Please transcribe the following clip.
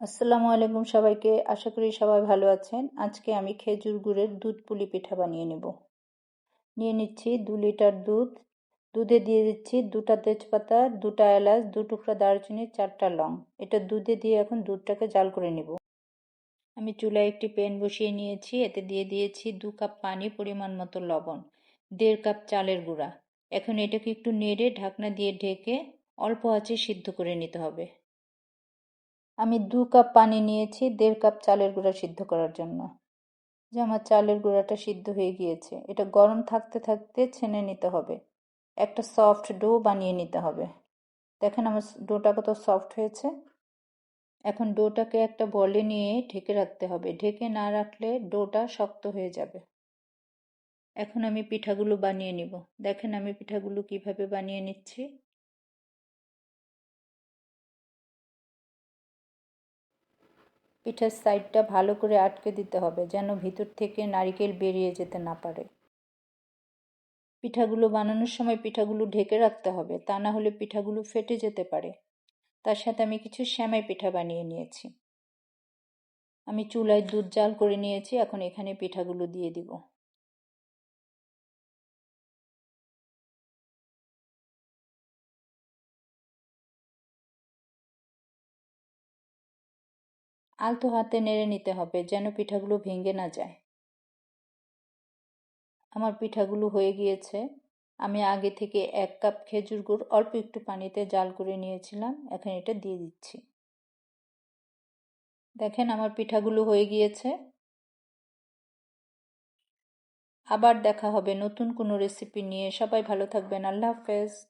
আসসালামু আলাইকুম সবাইকে। আশা করি সবাই ভালো আছেন। আজকে আমি খেজুর গুড়ের দুধ পুলি পিঠা বানিয়ে নেব। নিয়ে নিচ্ছি দু লিটার দুধ। দুধে দিয়ে দিচ্ছি দুটা তেজপাতা, দুটা এলাচ, দু টুকরা দারচিনি, চারটা লং। এটা দুধে দিয়ে এখন দুধটাকে জাল করে নেব। আমি চুলায় একটি প্যান বসিয়ে নিয়েছি। এতে দিয়ে দিয়েছি দু কাপ পানি পরিমাণ মতো লবণ, দেড় কাপ চালের গুঁড়া। এখন এটাকে একটু নেড়ে ঢাকনা দিয়ে ঢেকে অল্প আঁচে সিদ্ধ করে নিতে হবে। আমি দু কাপ পানি নিয়েছি, দেড় কাপ চালের গুঁড়া সিদ্ধ করার জন্য। যে আমার চালের গুঁড়াটা সিদ্ধ হয়ে গিয়েছে, এটা গরম থাকতে থাকতে ছেনে নিতে হবে। একটা সফট ডো বানিয়ে নিতে হবে। দেখেন আমার ডোটা কত সফট হয়েছে। এখন ডোটাকে একটা বলে নিয়ে ঢেকে রাখতে হবে। ঢেকে না রাখলে ডোটা শক্ত হয়ে যাবে। এখন আমি পিঠাগুলো বানিয়ে নিব। দেখেন আমি পিঠাগুলো কীভাবে বানিয়ে নিচ্ছি। পিঠার সাইডটা ভালো করে আটকে দিতে হবে যেন ভিতর থেকে নারিকেল বেরিয়ে যেতে না পারে। পিঠাগুলো বানানোর সময় পিঠাগুলো ঢেকে রাখতে হবে, তা না হলে পিঠাগুলো ফেটে যেতে পারে। তার সাথে আমি কিছু শ্যামাই পিঠা বানিয়ে নিয়েছি। আমি চুলায় দুধ জাল করে নিয়েছি, এখন এখানে পিঠাগুলো দিয়ে দিব। আলতো হাতে নেড়ে নিতে হবে যেন পিঠাগুলো ভেঙে না যায়। আমার পিঠাগুলো হয়ে গিয়েছে। আমি আগে থেকে এক কাপ খেজুর গুড় অল্প একটু পানিতে জাল করে নিয়েছিলাম। এখন এটা দিয়ে দিচ্ছি। দেখেন আমার পিঠাগুলো হয়ে গিয়েছে। আবার দেখা হবে নতুন কোনো রেসিপি নিয়ে। সবাই ভালো থাকবেন। আল্লাহ হাফেজ।